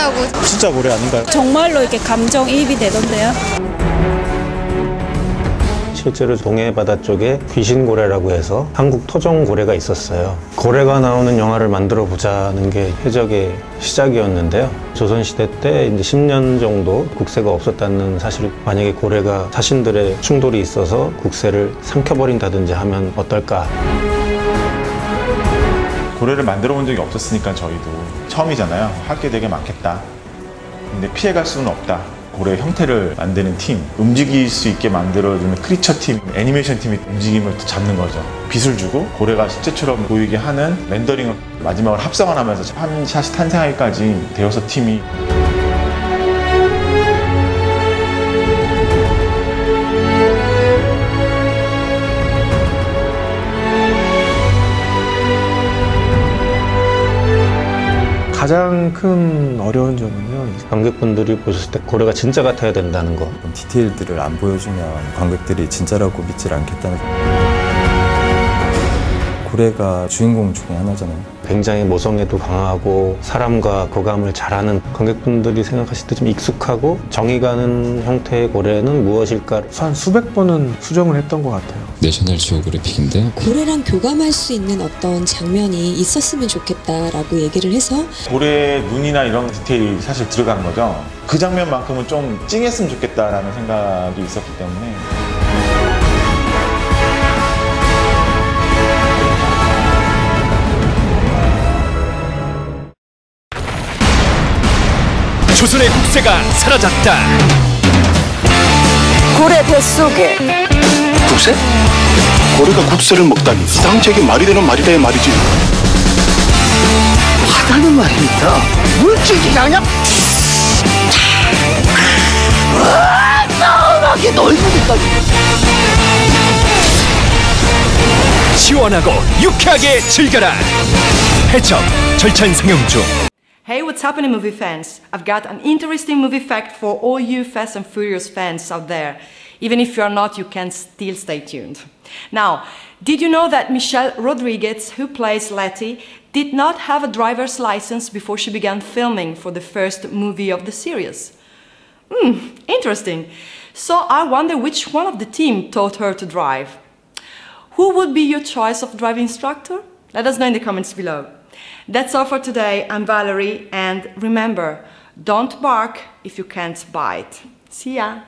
신기하다고 진짜 고래 아닌가요? 정말로 이렇게 감정이입이 되던데요. 실제로 동해 바다 쪽에 귀신고래라고 해서 한국 토종고래가 있었어요. 고래가 나오는 영화를 만들어 보자는 게 해적의 시작이었는데요. 조선시대 때 이제 10년 정도 국세가 없었다는 사실, 만약에 고래가 자신들의 충돌이 있어서 국세를 삼켜버린다든지 하면 어떨까. 고래를 만들어 본 적이 없었으니까 저희도 처음이잖아요. 할 게 되게 많겠다. 근데 피해갈 수는 없다. 고래 형태를 만드는 팀, 움직일 수 있게 만들어주는 크리처 팀, 애니메이션 팀이 움직임을 또 잡는 거죠. 빛을 주고 고래가 실제처럼 보이게 하는 렌더링을 마지막으로 합성을 하면서 한 샷이 탄생하기까지 대여섯 팀이 가장 큰 어려운 점은요. 관객분들이 보셨을 때 고래가 진짜 같아야 된다는 거. 디테일들을 안 보여주면 관객들이 진짜라고 믿질 않겠다는 고래가 주인공 중에 하나잖아요. 굉장히 모성애도 강하고 사람과 교감을 잘하는 관객분들이 생각하실 때 좀 익숙하고 정이 가는 형태의 고래는 무엇일까? 한 수백 번은 수정을 했던 것 같아요. 내셔널 지오그래픽인데 고래랑 교감할 수 있는 어떤 장면이 있었으면 좋겠다라고 얘기를 해서 고래 눈이나 이런 디테일이 사실 들어간 거죠. 그 장면만큼은 좀 찡했으면 좋겠다라는 생각이 있었기 때문에 조선의 국세가 사라졌다. 고래 뱃속에 국세? 고래가 국세를 먹다니 수상책이 말이 되는 말이다의 말이지 하다는 말입니다. 물질이 아니야? 나하게 넓으니까지. 시원하고 유쾌하게 즐겨라. 해적 절찬 상영 중. Hey, what's happening, movie fans? I've got an interesting movie fact for all you Fast and Furious fans out there. Even if you're not, you can still stay tuned. Now, did you know that Michelle Rodriguez, who plays Letty, did not have a driver's license before she began filming for the first movie of the series? Hmm, interesting. So I wonder which one of the team taught her to drive. Who would be your choice of driving instructor? Let us know in the comments below. That's all for today. I'm Valerie, and remember don't bark if you can't bite. See ya!